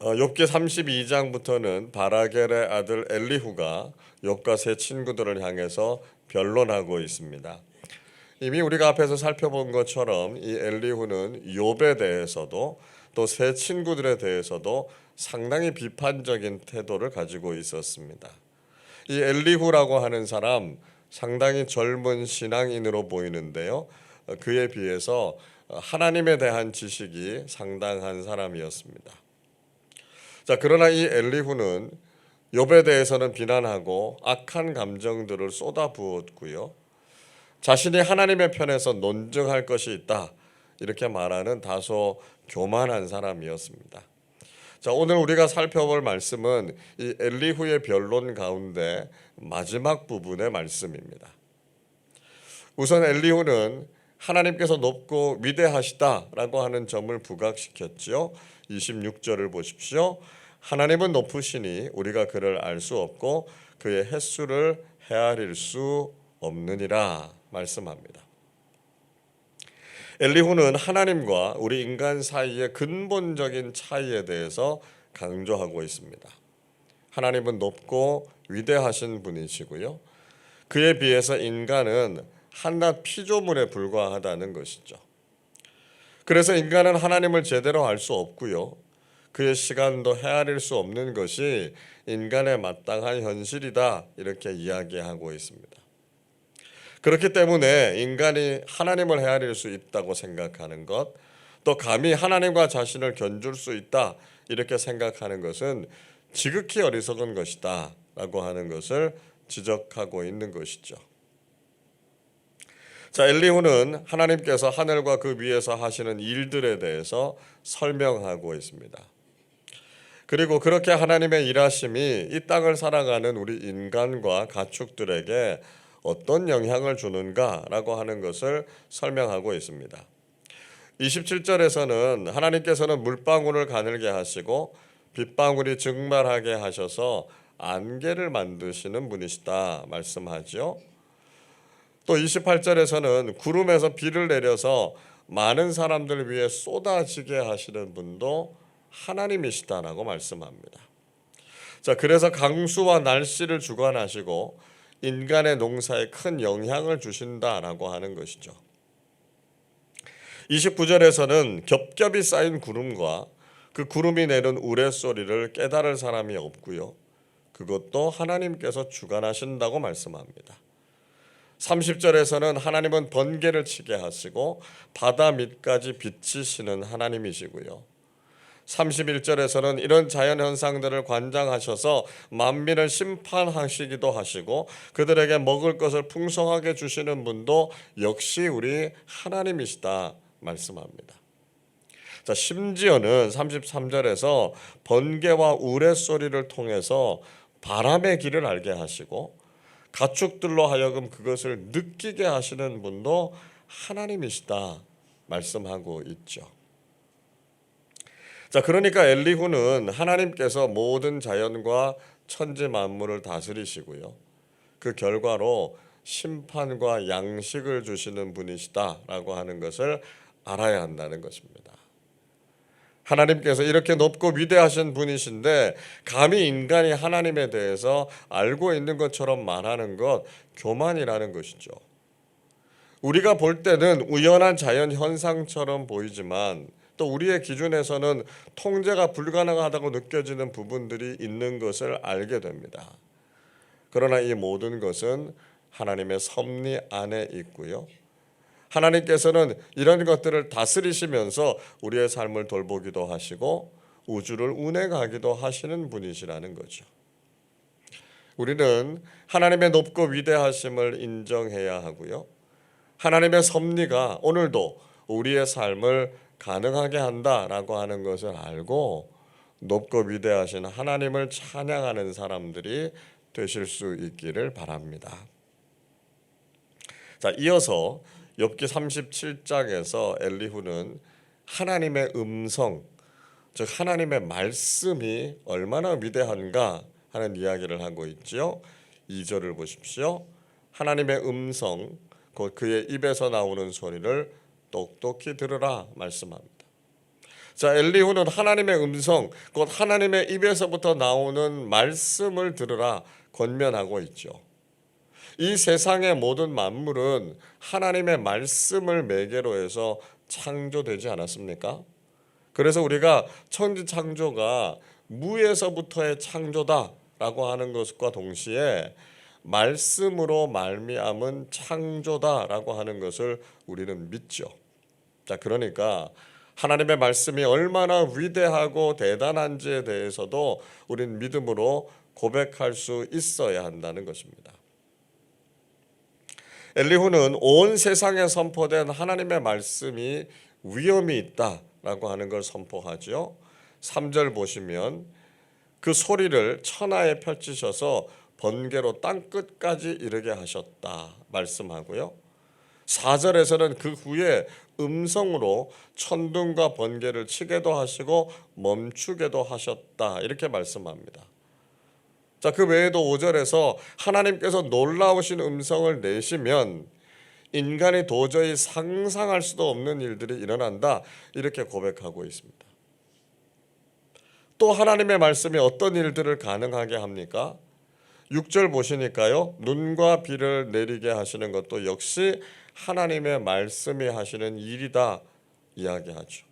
어, 욥기 32장부터는 바라겔의 아들 엘리후가 욥과 세 친구들을 향해서 변론하고 있습니다. 이미 우리가 앞에서 살펴본 것처럼 이 엘리후는 욥에 대해서도 또 세 친구들에 대해서도 상당히 비판적인 태도를 가지고 있었습니다. 이 엘리후라고 하는 사람 상당히 젊은 신앙인으로 보이는데요. 어, 그에 비해서 어, 하나님에 대한 지식이 상당한 사람이었습니다. 자, 그러나 이 엘리후는 욥에 대해서는 비난하고 악한 감정들을 쏟아부었고요. 자신이 하나님의 편에서 논증할 것이 있다. 이렇게 말하는 다소 교만한 사람이었습니다. 자, 오늘 우리가 살펴볼 말씀은 이 엘리후의 변론 가운데 마지막 부분의 말씀입니다. 우선 엘리후는 하나님께서 높고 위대하시다라고 하는 점을 부각시켰지요. 26절을 보십시오. 하나님은 높으시니 우리가 그를 알 수 없고 그의 횟수를 헤아릴 수 없느니라 말씀합니다. 엘리후는 하나님과 우리 인간 사이의 근본적인 차이에 대해서 강조하고 있습니다. 하나님은 높고 위대하신 분이시고요. 그에 비해서 인간은 한낱 피조물에 불과하다는 것이죠. 그래서 인간은 하나님을 제대로 알 수 없고요. 그의 시간도 헤아릴 수 없는 것이 인간의 마땅한 현실이다 이렇게 이야기하고 있습니다. 그렇기 때문에 인간이 하나님을 헤아릴 수 있다고 생각하는 것, 또 감히 하나님과 자신을 견줄 수 있다 이렇게 생각하는 것은 지극히 어리석은 것이다라고 하는 것을 지적하고 있는 것이죠. 자, 엘리후는 하나님께서 하늘과 그 위에서 하시는 일들에 대해서 설명하고 있습니다. 그리고 그렇게 하나님의 일하심이 이 땅을 살아가는 우리 인간과 가축들에게 어떤 영향을 주는가라고 하는 것을 설명하고 있습니다. 27절에서는 하나님께서는 물방울을 가늘게 하시고 빗방울이 증발하게 하셔서 안개를 만드시는 분이시다 말씀하죠. 또 28절에서는 구름에서 비를 내려서 많은 사람들 위해 쏟아지게 하시는 분도 하나님이시다라고 말씀합니다. 자, 그래서 강수와 날씨를 주관하시고 인간의 농사에 큰 영향을 주신다라고 하는 것이죠. 29절에서는 겹겹이 쌓인 구름과 그 구름이 내는 우레소리를 깨달을 사람이 없고요. 그것도 하나님께서 주관하신다고 말씀합니다. 30절에서는 하나님은 번개를 치게 하시고 바다 밑까지 비치시는 하나님이시고요. 31절에서는 이런 자연 현상들을 관장하셔서 만민을 심판하시기도 하시고 그들에게 먹을 것을 풍성하게 주시는 분도 역시 우리 하나님이시다 말씀합니다. 자, 심지어는 33절에서 번개와 우레 소리를 통해서 바람의 길을 알게 하시고 가축들로 하여금 그것을 느끼게 하시는 분도 하나님이시다 말씀하고 있죠. 자, 그러니까 엘리후는 하나님께서 모든 자연과 천지 만물을 다스리시고요. 그 결과로 심판과 양식을 주시는 분이시다라고 하는 것을 알아야 한다는 것입니다. 하나님께서 이렇게 높고 위대하신 분이신데 감히 인간이 하나님에 대해서 알고 있는 것처럼 말하는 것 교만이라는 것이죠. 우리가 볼 때는 우연한 자연 현상처럼 보이지만 또 우리의 기준에서는 통제가 불가능하다고 느껴지는 부분들이 있는 것을 알게 됩니다. 그러나 이 모든 것은 하나님의 섭리 안에 있고요. 하나님께서는 이런 것들을 다스리시면서 우리의 삶을 돌보기도 하시고 우주를 운행하기도 하시는 분이시라는 거죠. 우리는 하나님의 높고 위대하심을 인정해야 하고요. 하나님의 섭리가 오늘도 우리의 삶을 가능하게 한다라고 하는 것을 알고 높고 위대하신 하나님을 찬양하는 사람들이 되실 수 있기를 바랍니다. 자, 이어서 욥기 37장에서 엘리후는 하나님의 음성, 즉 하나님의 말씀이 얼마나 위대한가 하는 이야기를 하고 있지요. 2절을 보십시오. 하나님의 음성, 곧 그의 입에서 나오는 소리를 똑똑히 들으라 말씀합니다. 자, 엘리후는 하나님의 음성, 곧 하나님의 입에서부터 나오는 말씀을 들으라 권면하고 있죠. 이 세상의 모든 만물은 하나님의 말씀을 매개로 해서 창조되지 않았습니까? 그래서 우리가 천지 창조가 무에서부터의 창조다라고 하는 것과 동시에 말씀으로 말미암은 창조다라고 하는 것을 우리는 믿죠. 자, 그러니까 하나님의 말씀이 얼마나 위대하고 대단한지에 대해서도 우리는 믿음으로 고백할 수 있어야 한다는 것입니다. 엘리후는 온 세상에 선포된 하나님의 말씀이 위험이 있다라고 하는 걸 선포하죠. 3절 보시면 그 소리를 천하에 펼치셔서 번개로 땅 끝까지 이르게 하셨다 말씀하고요. 4절에서는 그 후에 음성으로 천둥과 번개를 치게도 하시고 멈추게도 하셨다 이렇게 말씀합니다. 자, 그 외에도 5절에서 하나님께서 놀라우신 음성을 내시면 인간이 도저히 상상할 수도 없는 일들이 일어난다. 이렇게 고백하고 있습니다. 또 하나님의 말씀이 어떤 일들을 가능하게 합니까? 6절 보시니까요. 눈과 비를 내리게 하시는 것도 역시 하나님의 말씀이 하시는 일이다 이야기하죠.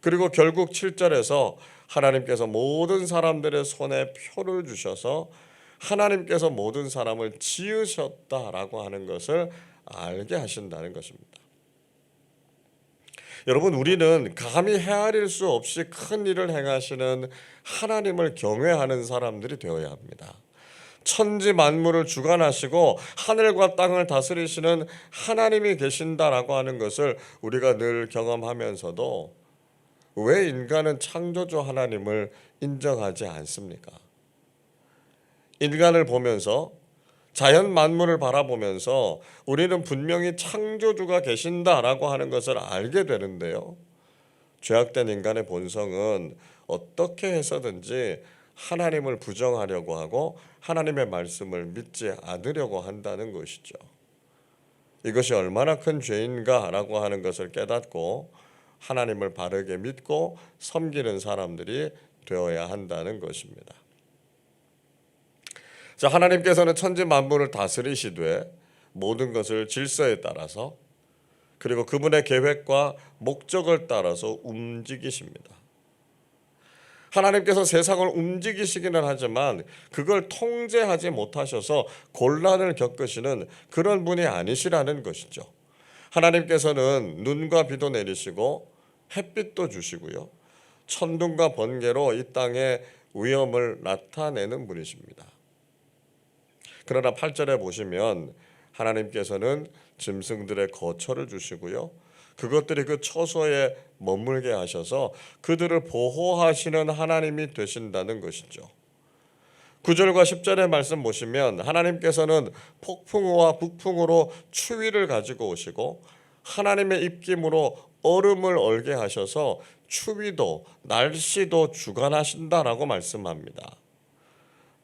그리고 결국 7절에서 하나님께서 모든 사람들의 손에 표를 주셔서 하나님께서 모든 사람을 지으셨다라고 하는 것을 알게 하신다는 것입니다. 여러분 우리는 감히 헤아릴 수 없이 큰 일을 행하시는 하나님을 경외하는 사람들이 되어야 합니다. 천지 만물을 주관하시고 하늘과 땅을 다스리시는 하나님이 계신다라고 하는 것을 우리가 늘 경험하면서도 왜 인간은 창조주 하나님을 인정하지 않습니까? 인간을 보면서 자연 만물을 바라보면서 우리는 분명히 창조주가 계신다라고 하는 것을 알게 되는데요. 죄악된 인간의 본성은 어떻게 해서든지 하나님을 부정하려고 하고 하나님의 말씀을 믿지 않으려고 한다는 것이죠. 이것이 얼마나 큰 죄인가라고 하는 것을 깨닫고 하나님을 바르게 믿고 섬기는 사람들이 되어야 한다는 것입니다. 자, 하나님께서는 천지 만물을 다스리시되 모든 것을 질서에 따라서 그리고 그분의 계획과 목적을 따라서 움직이십니다. 하나님께서 세상을 움직이시기는 하지만 그걸 통제하지 못하셔서 곤란을 겪으시는 그런 분이 아니시라는 것이죠. 하나님께서는 눈과 비도 내리시고 햇빛도 주시고요. 천둥과 번개로 이 땅에 위험을 나타내는 분이십니다. 그러나 8절에 보시면 하나님께서는 짐승들의 거처를 주시고요. 그것들이 그 처소에 머물게 하셔서 그들을 보호하시는 하나님이 되신다는 것이죠. 9절과 10절의 말씀 보시면 하나님께서는 폭풍우와 북풍으로 추위를 가지고 오시고 하나님의 입김으로 얼음을 얼게 하셔서 추위도 날씨도 주관하신다라고 말씀합니다.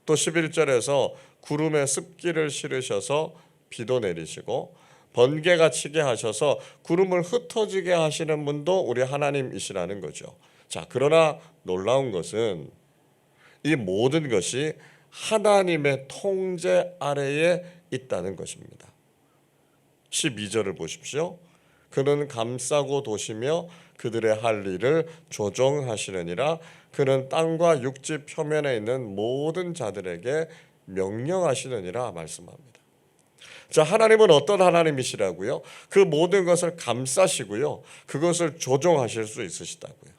또 11절에서 구름에 습기를 실으셔서 비도 내리시고 번개가 치게 하셔서 구름을 흩어지게 하시는 분도 우리 하나님이시라는 거죠. 자, 그러나 놀라운 것은 이 모든 것이 하나님의 통제 아래에 있다는 것입니다. 12절을 보십시오. 그는 감싸고 도시며 그들의 할 일을 조종하시느니라 그는 땅과 육지 표면에 있는 모든 자들에게 명령하시느니라 말씀합니다. 자, 하나님은 어떤 하나님이시라고요? 그 모든 것을 감싸시고요. 그것을 조종하실 수 있으시다고요.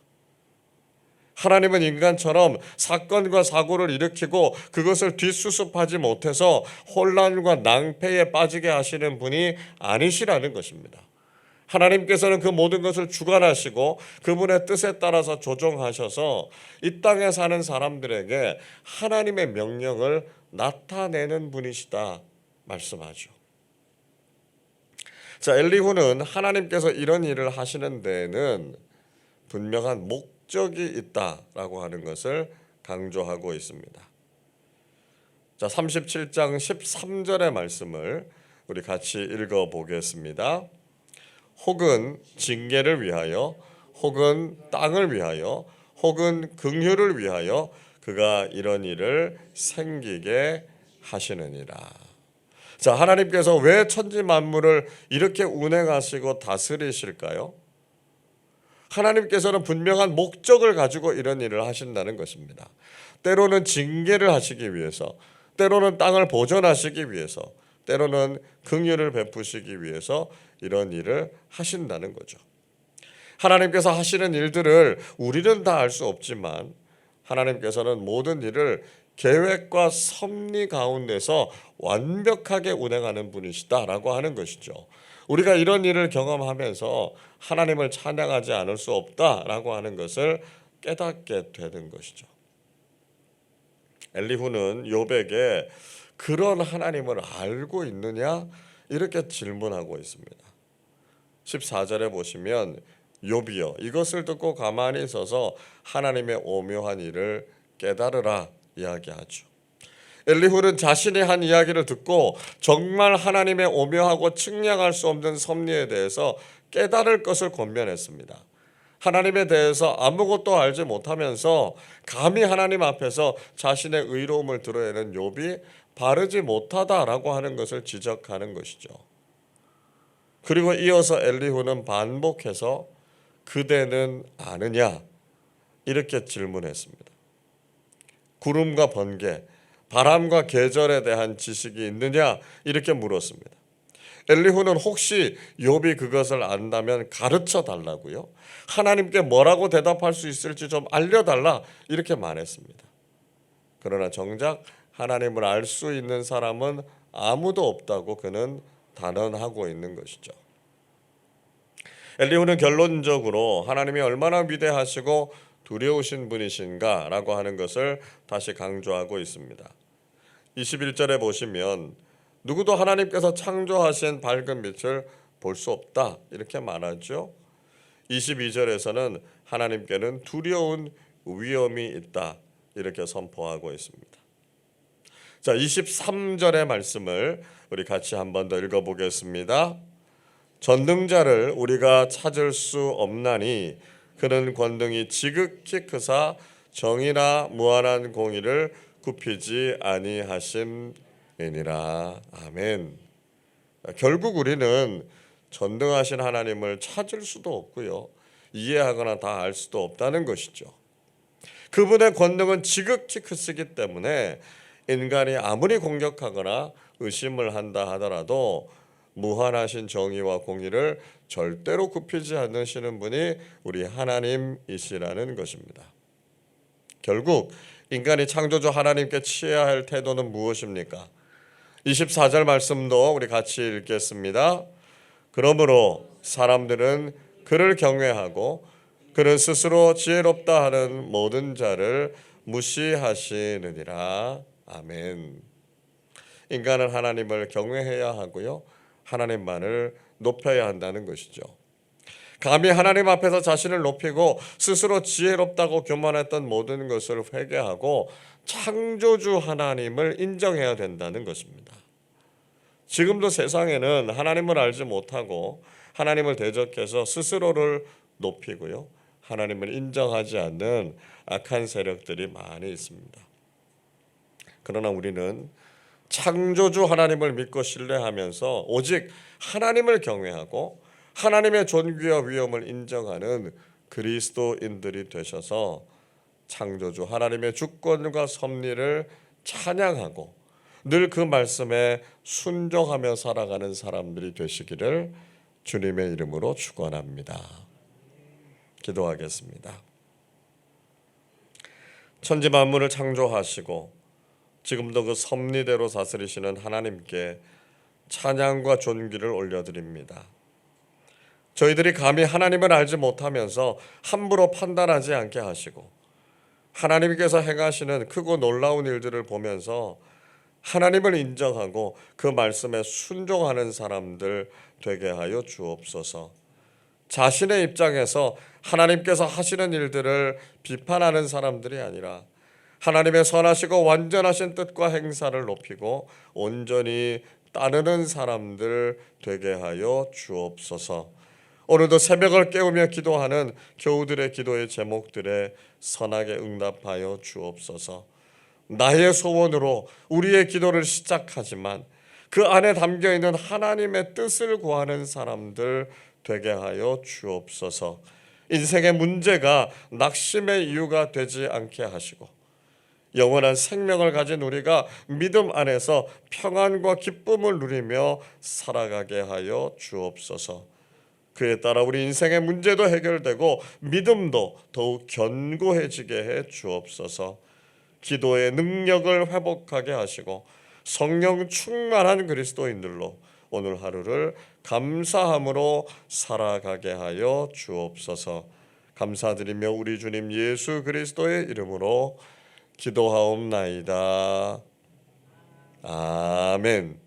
하나님은 인간처럼 사건과 사고를 일으키고 그것을 뒷수습하지 못해서 혼란과 낭패에 빠지게 하시는 분이 아니시라는 것입니다. 하나님께서는 그 모든 것을 주관하시고 그분의 뜻에 따라서 조정하셔서 이 땅에 사는 사람들에게 하나님의 명령을 나타내는 분이시다 말씀하죠. 자, 엘리후는 하나님께서 이런 일을 하시는 데에는 분명한 목적이 있다라고 하는 것을 강조하고 있습니다. 자, 37장 13절의 말씀을 우리 같이 읽어 보겠습니다. 혹은 징계를 위하여 혹은 땅을 위하여 혹은 긍휼을 위하여 그가 이런 일을 생기게 하시느니라. 자, 하나님께서 왜 천지 만물을 이렇게 운행하시고 다스리실까요? 하나님께서는 분명한 목적을 가지고 이런 일을 하신다는 것입니다. 때로는 징계를 하시기 위해서, 때로는 땅을 보존하시기 위해서, 때로는 긍휼을 베푸시기 위해서 이런 일을 하신다는 거죠. 하나님께서 하시는 일들을 우리는 다 알 수 없지만 하나님께서는 모든 일을 계획과 섭리 가운데서 완벽하게 운행하는 분이시다라고 하는 것이죠. 우리가 이런 일을 경험하면서 하나님을 찬양하지 않을 수 없다라고 하는 것을 깨닫게 되는 것이죠. 엘리후는 요백에 그런 하나님을 알고 있느냐 이렇게 질문하고 있습니다. 14절에 보시면 요비여 이것을 듣고 가만히 서서 하나님의 오묘한 일을 깨달으라 이야기하죠. 엘리후는 자신이 한 이야기를 듣고 정말 하나님의 오묘하고 측량할 수 없는 섭리에 대해서 깨달을 것을 권면했습니다. 하나님에 대해서 아무것도 알지 못하면서 감히 하나님 앞에서 자신의 의로움을 드러내는 욥이 바르지 못하다라고 하는 것을 지적하는 것이죠. 그리고 이어서 엘리후는 반복해서 그대는 아느냐 이렇게 질문했습니다. 구름과 번개, 바람과 계절에 대한 지식이 있느냐 이렇게 물었습니다. 엘리후는 혹시 욥이 그것을 안다면 가르쳐 달라고요. 하나님께 뭐라고 대답할 수 있을지 좀 알려 달라 이렇게 말했습니다. 그러나 정작 하나님을 알 수 있는 사람은 아무도 없다고 그는 단언하고 있는 것이죠. 엘리후는 결론적으로 하나님이 얼마나 위대하시고 두려우신 분이신가 라고 하는 것을 다시 강조하고 있습니다. 21절에 보시면 누구도 하나님께서 창조하신 밝은 빛을 볼 수 없다 이렇게 말하죠. 22절에서는 하나님께는 두려운 위험이 있다 이렇게 선포하고 있습니다. 자, 23절의 말씀을 우리 같이 한 번 더 읽어 보겠습니다. 전능자를 우리가 찾을 수 없나니 그는 권능이 지극히 크사 정의나 무한한 공의를 굽히지 아니하심이니라. 아멘. 결국 우리는 전능하신 하나님을 찾을 수도 없고요. 이해하거나 다 알 수도 없다는 것이죠. 그분의 권능은 지극히 크시기 때문에 인간이 아무리 공격하거나 의심을 한다 하더라도 무한하신 정의와 공의를 절대로 굽히지 않으시는 분이 우리 하나님이시라는 것입니다. 결국 인간이 창조주 하나님께 취해야 할 태도는 무엇입니까? 24절 말씀도 우리 같이 읽겠습니다. 그러므로 사람들은 그를 경외하고 그는 스스로 지혜롭다 하는 모든 자를 무시하시느니라. 아멘. 인간은 하나님을 경외해야 하고요. 하나님만을 높여야 한다는 것이죠. 감히 하나님 앞에서 자신을 높이고 스스로 지혜롭다고 교만했던 모든 것을 회개하고 창조주 하나님을 인정해야 된다는 것입니다. 지금도 세상에는 하나님을 알지 못하고 하나님을 대적해서 스스로를 높이고요. 하나님을 인정하지 않는 악한 세력들이 많이 있습니다. 그러나 우리는 창조주 하나님을 믿고 신뢰하면서 오직 하나님을 경외하고 하나님의 존귀와 위엄을 인정하는 그리스도인들이 되셔서 창조주 하나님의 주권과 섭리를 찬양하고 늘 그 말씀에 순종하며 살아가는 사람들이 되시기를 주님의 이름으로 축원합니다. 기도하겠습니다. 천지 만물을 창조하시고 지금도 그 섭리대로 다스리시는 하나님께 찬양과 존귀를 올려드립니다. 저희들이 감히 하나님을 알지 못하면서 함부로 판단하지 않게 하시고 하나님께서 행하시는 크고 놀라운 일들을 보면서 하나님을 인정하고 그 말씀에 순종하는 사람들 되게 하여 주옵소서. 자신의 입장에서 하나님께서 하시는 일들을 비판하는 사람들이 아니라 하나님의 선하시고 완전하신 뜻과 행사를 높이고 온전히 따르는 사람들 되게 하여 주옵소서. 오늘도 새벽을 깨우며 기도하는 교우들의 기도의 제목들에 선하게 응답하여 주옵소서. 나의 소원으로 우리의 기도를 시작하지만 그 안에 담겨 있는 하나님의 뜻을 구하는 사람들 되게 하여 주옵소서. 인생의 문제가 낙심의 이유가 되지 않게 하시고 영원한 생명을 가진 우리가 믿음 안에서 평안과 기쁨을 누리며 살아가게 하여 주옵소서. 그에 따라 우리 인생의 문제도 해결되고 믿음도 더욱 견고해지게 해 주옵소서. 기도의 능력을 회복하게 하시고 성령 충만한 그리스도인들로 오늘 하루를 감사함으로 살아가게 하여 주옵소서. 감사드리며 우리 주님 예수 그리스도의 이름으로 기도하옵나이다. 아멘.